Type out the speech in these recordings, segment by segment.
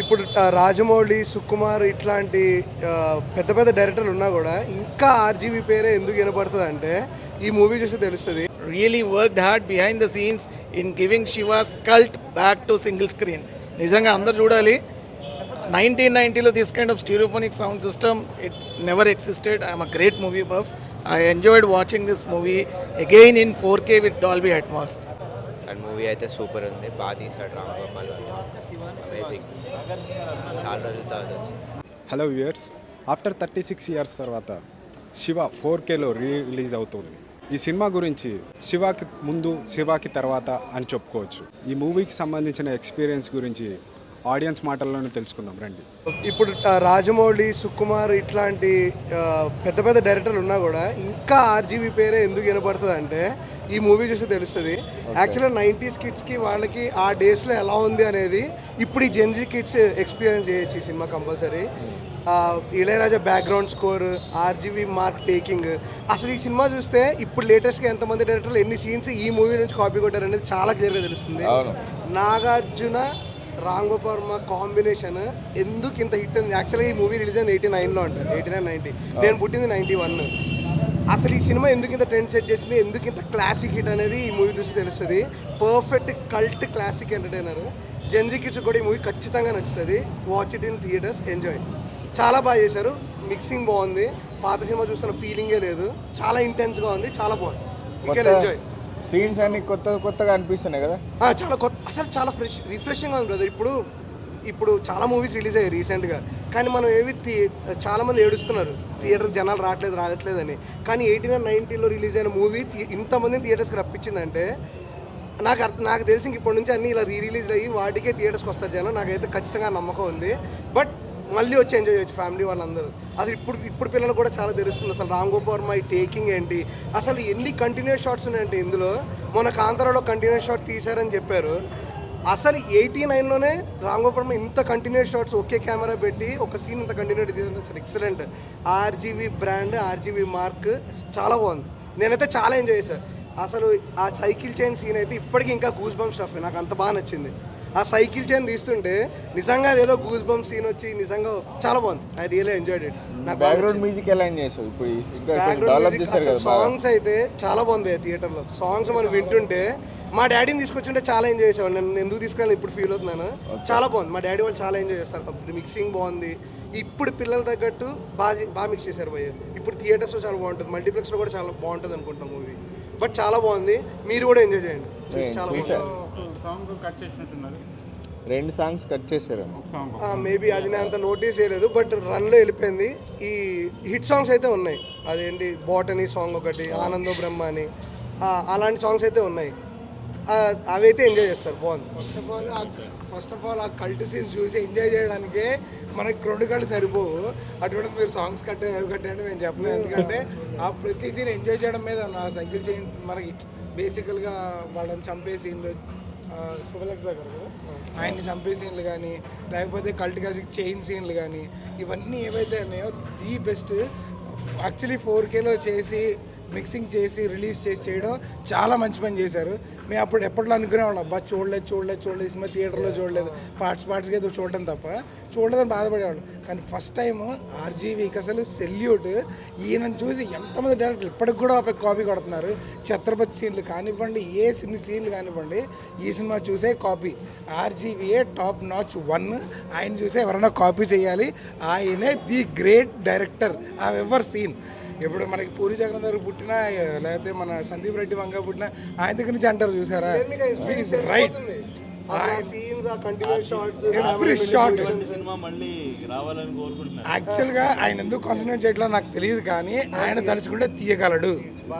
ఇప్పుడు రాజమౌళి సుకుమార్ ఇట్లాంటి పెద్ద పెద్ద డైరెక్టర్లు ఉన్నా కూడా ఇంకా ఆర్జీవీ పేరే ఎందుకు వినపడుతుంది అంటే ఈ మూవీ చూస్తే తెలుస్తుంది. Really work hard behind the scenes in giving Shiva's cult back to single screen నిజంగా అందరు చూడాలి. Nineteen నైన్టీలో this kind of stereophonic sound system it never existed I'm a great movie buff I enjoyed watching this movie again in four K with Dolby Atmos and movie అయితే super ఉంది. బాగా తీసాడు Ram Gopal amazing చాలా రోజుల తర్వాత hello viewers after thirty six years తర్వాత Shiva four Khelo release అవుతుంది. ఈ సినిమా గురించి శివాకి ముందు శివాకి తర్వాత అని చెప్పుకోవచ్చు. ఈ మూవీకి సంబంధించిన ఎక్స్పీరియన్స్ గురించి ఆడియన్స్ మాటల్లోనే తెలుసుకుందాం రండి. ఇప్పుడు రాజమౌళి సుకుమార్ ఇట్లాంటి పెద్ద పెద్ద డైరెక్టర్లు ఉన్నా కూడా ఇంకా ఆర్జీవీ పేరే ఎందుకు వినపడుతుంది అంటే ఈ మూవీ చూస్తే తెలుస్తుంది. యాక్చువల్గా నైంటీస్ కిడ్స్కి వాళ్ళకి ఆ డేస్లో ఎలా ఉంది అనేది ఇప్పుడు ఈ జెన్జీ కిడ్స్ ఎక్స్పీరియన్స్ చేయొచ్చు ఈ cinema compulsory. Ilaiyaraaja background score RGV mark taking అసలు ఈ సినిమా చూస్తే ఇప్పుడు లేటెస్ట్గా ఎంతమంది డైరెక్టర్లు ఎన్ని సీన్స్ ఈ మూవీ నుంచి కాపీ కొట్టారు అనేది చాలా క్లియర్గా తెలుస్తుంది. నాగార్జున రామ్ గోపాల్ వర్మ కాంబినేషన్ ఎందుకు ఇంత హిట్ ఉంది యాక్చువల్గా ఈ మూవీ రిలీజ్ అయింది ఎయిటీ నైన్లో అంట ఎయిటీ నైన్ నైన్టీ నేను పుట్టింది నైన్టీ వన్ అసలు ఈ సినిమా ఎందుకు ఇంత ట్రెండ్ సెట్ చేసింది? ఎందుకు ఇంత క్లాసిక్ హిట్ అనేది ఈ మూవీ చూసి తెలుస్తుంది? Perfect cult classic entertainer gen z kids కూడా ఈ మూవీ ఖచ్చితంగా నచ్చుతుంది. Watch it in theatres enjoy చాలా బాగా చేశారు. మిక్సింగ్ బాగుంది. పాత సినిమా చూస్తున్న ఫీలింగే లేదు. చాలా ఇంటెన్స్గా ఉంది. చాలా బాగుంది. యూ కెన్ ఎంజాయ్ సీన్స్ అన్ని కొత్త కొత్తగా అనిపిస్తున్నాయి కదా? చాలా కొత్త అసలు చాలా ఫ్రెష్ రిఫ్రెషింగ్ ఉంది బ్రదర్. ఇప్పుడు ఇప్పుడు చాలా మూవీస్ రిలీజ్ అయ్యాయి రీసెంట్గా కానీ మనం ఏవి చాలామంది చాలా మంది ఏడుస్తున్నారు. థియేటర్ జనాలు రావట్లేదు రావట్లేదని. కానీ ఎయిటీన్ అండ్ నైన్టీన్లో రిలీజ్ అయిన మూవీ ఇంతమందిని థియేటర్స్కి రప్పించిందంటే నాకు అర్థం నాకు తెలిసి ఇప్పటి నుంచి అన్ని ఇలా రీ రిలీజ్ అయ్యి వాటికే థియేటర్స్కి వస్తారు జనం. నాకైతే ఖచ్చితంగా నమ్మకం ఉంది. బట్ మళ్ళీ వచ్చి ఎంజాయ్ చేయొచ్చు ఫ్యామిలీ వాళ్ళందరూ. అసలు ఇప్పుడు ఇప్పుడు పిల్లలు కూడా చాలా తెలుస్తుంది. అసలు రామ్ గోపాల్ వర్మ ఈ టేకింగ్ ఏంటి? అసలు ఎన్ని కంటిన్యూస్ షాట్స్ ఉన్నాయంటే ఇందులో? మన కాంతారాలో కంటిన్యూస్ షాట్ తీశారని చెప్పారు. అసలు ఎయిటీ నైన్లోనే రామ్ గోపాల్ వర్మ ఇంత కంటిన్యూస్ షాట్స్ ఒకే కెమెరా పెట్టి ఒక సీన్ ఇంత కంటిన్యూ తీసిన అసలు excellent RGV brand RGV mark చాలా బాగుంది. నేనైతే చాలా ఎంజాయ్ చేశాను అసలు ఆ సైకిల్ చైన్ సీన్ అయితే ఇప్పటికీ ఇంకా గూస్ బంప్ స్టఫ్ నాకు అంత బాగా నచ్చింది. ఆ సైకిల్ చైన్ తీస్తుంటే నిజంగా అదేదో గూస్ బంప్ సీన్ వచ్చి నిజంగా చాలా బాగుంది. ఐ రియల్ ఎంజాయ్డ్ ఇట్ నాకు బ్యాక్గ్రౌండ్ మ్యూజిక్ ఎలా చేసావు? ఇప్పుడు సాంగ్స్ అయితే చాలా బాగుంది థియేటర్లో సాంగ్స్ మనం వింటుంటే మా డాడీని తీసుకొచ్చుంటే చాలా ఎంజాయ్ చేసేవాడు నేను ఎందుకు తీసుకెళ్ళి ఇప్పుడు ఫీల్ అవుతున్నాను చాలా బాగుంది. మా డాడీ వాళ్ళు చాలా ఎంజాయ్ చేస్తారు. మిక్సింగ్ బాగుంది. ఇప్పుడు పిల్లల తగ్గట్టు బాగా బాగా మిక్స్ చేశారు భయ్య ఇప్పుడు థియేటర్స్లో చాలా బాగుంటుంది. మల్టీప్లెక్స్లో కూడా చాలా బాగుంటుంది అనుకుంటున్నాం మూవీ బట్ చాలా బాగుంది. మీరు కూడా ఎంజాయ్ చేయండి. రెండు సాంగ్స్ కట్ చేశారు. మేబీ అది నేను అంత నోటీస్ చేయలేదు బట్ రన్లో వెళ్ళిపోయింది. ఈ హిట్ సాంగ్స్ అయితే ఉన్నాయి. అదేంటి బాటనీ సాంగ్ ఒకటి ఆనందో బ్రహ్మ అని ఆ, అలాంటి సాంగ్స్ అయితే ఉన్నాయి. ఆ, అవైతే ఎంజాయ్ చేస్తారు బాగుంది. First of all first of all ఆ కల్ట్ సీన్స్ చూసి ఎంజాయ్ చేయడానికే మనకి రెండు కళ్ళు సరిపోవు. అటువంటి మీరు సాంగ్స్ కట్టే అవి కట్టండి మేము చెప్పలేము ఎందుకంటే ఆ ప్రతి సీన్ ఎంజాయ్ చేయడం మీద సైకిల్ చైన్ మనకి బేసికల్గా వాళ్ళని చంపే సీన్లు శుభలక్ష దగ్గర కదా? ఆయన్ని చంపే సీన్లు కానీ లేకపోతే కల్ట్ క్లాసిక్ చైన్ సీన్లు కానీ ఇవన్నీ ఏవైతే ఉన్నాయో ది బెస్ట్. యాక్చువల్లీ ఫోర్ కేలో చేసి మిక్సింగ్ చేసి రిలీజ్ చేసి చేయడం చాలా మంచి పని చేశారు. మేము అప్పుడు ఎప్పట్లో అనుకునేవాళ్ళం అబ్బా చూడలేదు చూడలేదు చూడలేదు సినిమా థియేటర్లో చూడలేదు. పార్ట్స్ పార్ట్స్కి ఏదో చూడటం తప్ప చూడలేదని బాధపడేవాళ్ళం. కానీ ఫస్ట్ టైం ఆర్జీవీకి అసలు సెల్యూట్. ఈయనను చూసి ఎంతమంది డైరెక్టర్ ఇప్పటికి కూడా ఒక కాపీ కొడుతున్నారు. ఛత్రపతి సీన్లు కానివ్వండి ఏ సినిమా సీన్లు కానివ్వండి ఈ సినిమా చూసే కాపీ. ఆర్జీవీఏ టాప్ నాచ్ వన్. ఆయన చూసే ఎవరైనా కాపీ చేయాలి. ఆయనే ది గ్రేట్ డైరెక్టర్. ఆ ఎవర్ సీన్? ఇప్పుడు మనకి పూరి జగన్నాథ్ గారు పుట్టిన లేకపోతే మన సందీప్ రెడ్డి వంగ పుట్టిన ఆయన దగ్గర నుంచి అంటారు చూసారా? రైట్ సీన్స్ ఆ కంటిన్యూస్ షార్ట్స్ ఎవ్రీ షార్ట్ సినిమా మళ్ళీ రావాలని కోరుకుంటున్నాను యాక్చువల్గా ఆయన ఎందుకు కాన్సన్ట్రేట్ చేయట్లేదు నాకు తెలియదు కానీ ఆయన తలుచుకుంటే తీయగలడు.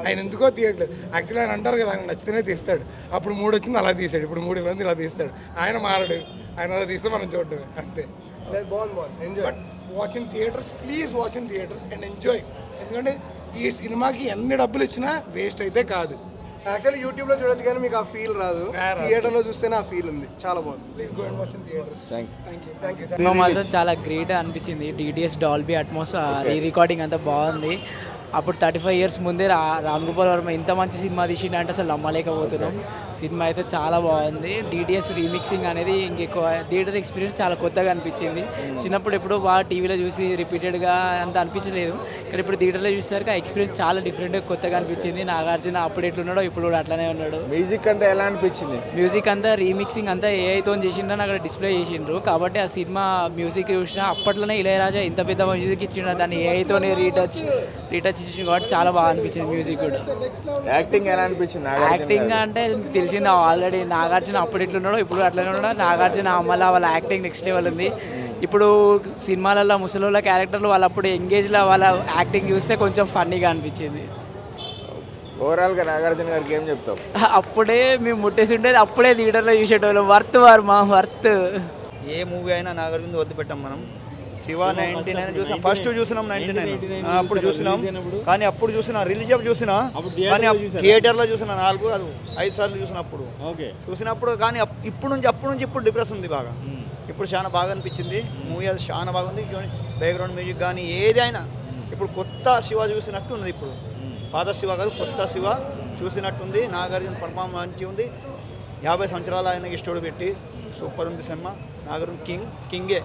ఆయన ఎందుకో తీయట్లేదు. యాక్చువల్లీ ఆయన అంటారు కదా ఆయన నచ్చితేనే తీస్తాడు. అప్పుడు మూడు వచ్చింది అలా తీసాడు. ఇప్పుడు మూడు మంది ఇలా తీస్తాడు. ఆయన మారడు. ఆయన అలా తీస్తే మనం చూడటమే. అంతే. బాగుంది బాగుంది enjoy but watch in theatres please watch in theatres and enjoy ఎందుకంటే ఈ సినిమాకి ఎన్ని డబ్బులు ఇచ్చినా వేస్ట్ అయితే కాదు. యాక్చువల్లీ యూట్యూబ్లో చూడొచ్చు కానీ మీకు ఆ ఫీల్ రాదు. థియేటర్లో చూస్తేనే ఆ ఫీల్ ఉంది. చాలా బాగుంది. Please go and watch in theatres thank thank you thank you మాత్రం చాలా గ్రేట్ అనిపించింది. DTS Dolby Atmos re recording అంతా బాగుంది. అప్పుడు థర్టీ ఫైవ్ ఇయర్స్ ముందే రా రామ్ గోపాల్ వర్మ ఇంత మంచి సినిమా తీసిండు అంటే అసలు నమ్మలేకపోతున్నాం. సినిమా అయితే చాలా బాగుంది. డిటిఎస్ రీమిక్సింగ్ అనేది ఇంకెక్కువ థియేటర్ ఎక్స్పీరియన్స్ చాలా కొత్తగా అనిపించింది. చిన్నప్పుడు ఎప్పుడో బాగా టీవీలో చూసి రిపీటెడ్గా అంత అనిపించలేదు. కానీ ఇప్పుడు థియేటర్లో చూసేసరికి ఆ ఎక్స్పీరియన్స్ చాలా డిఫరెంట్గా కొత్తగా అనిపించింది. నాగార్జున అప్పుడు ఎట్లున్నాడో ఇప్పుడు కూడా అట్లానే ఉన్నాడు. మ్యూజిక్ అంతా ఎలా అనిపించింది? మ్యూజిక్ అంతా రీమిక్సింగ్ అంతా ఏఐతో చేసిండ్రని అక్కడ డిస్ప్లే చేసిండ్రు. కాబట్టి ఆ సినిమా మ్యూజిక్ చూసినా అప్పట్లోనే ఇళయరాజా ఇంత పెద్ద మ్యూజిక్ ఇచ్చిండు దాన్ని ఏఐతోనే రీటచ్ రీటచ్ ఇచ్చిండు కాబట్టి చాలా బాగా అనిపించింది మ్యూజిక్ కూడా. యాక్టింగ్ ఎలా అనిపించింది యాక్టింగ్? అంటే తెలిసింది ఆల్రెడీ నాగార్జున అప్పుడు ఎట్లున్నాడో ఇప్పుడు అట్లనే ఉన్నాడు. నాగార్జున మళ్ళీ వాళ్ళ యాక్టింగ్ నెక్స్ట్ లెవెల్ ఉంది. ఇప్పుడు సినిమాలలో ముసలోళ్ళ క్యారెక్టర్లు వాళ్ళు అప్పుడు ఎంగేజ్లో వాళ్ళ యాక్టింగ్ చూస్తే కొంచెం ఫన్నీగా అనిపించింది. ఓవరాల్గా నాగార్జున గారికి ఏం చెప్తావు? అప్పుడే మేము ముట్టేసి ఉండేది అప్పుడే థియేటర్లో చూసేటోళ్ళం. Worth Varma worth. ఏ మూవీ అయినా నాగార్జున వదిలిపెట్టాం మనం. శివ నైన్టీ నైన్ చూసాం ఫస్ట్ చూసినాం నైన్టీ నైన్. అప్పుడు చూసినాం. కానీ అప్పుడు చూసిన రిలీజ్ అప్ చూసిన కానీ థియేటర్లో చూసిన నాలుగు అది ఐదు సార్లు చూసినప్పుడు ఓకే. చూసినప్పుడు కానీ అప్- ఇప్పుడు నుంచి అప్పుడు నుంచి ఇప్పుడు డిప్రెస్ ఉంది బాగా. ఇప్పుడు చాలా బాగా అనిపించింది. మూవీ అది చాలా బాగుంది బ్యాక్గ్రౌండ్ మ్యూజిక్ కానీ ఏదైనా ఇప్పుడు కొత్త శివ చూసినట్టు ఉంది ఇప్పుడు. పాత శివ కాదు కొత్త శివ చూసినట్టుంది. నాగార్జున పర్ఫార్మ్ మంచి ఉంది. యాభై సంవత్సరాలు ఆయనకి స్టోరీ పెట్టి సూపర్ ఉంది సినిమా. నాగార్జున కింగ్ కింగే.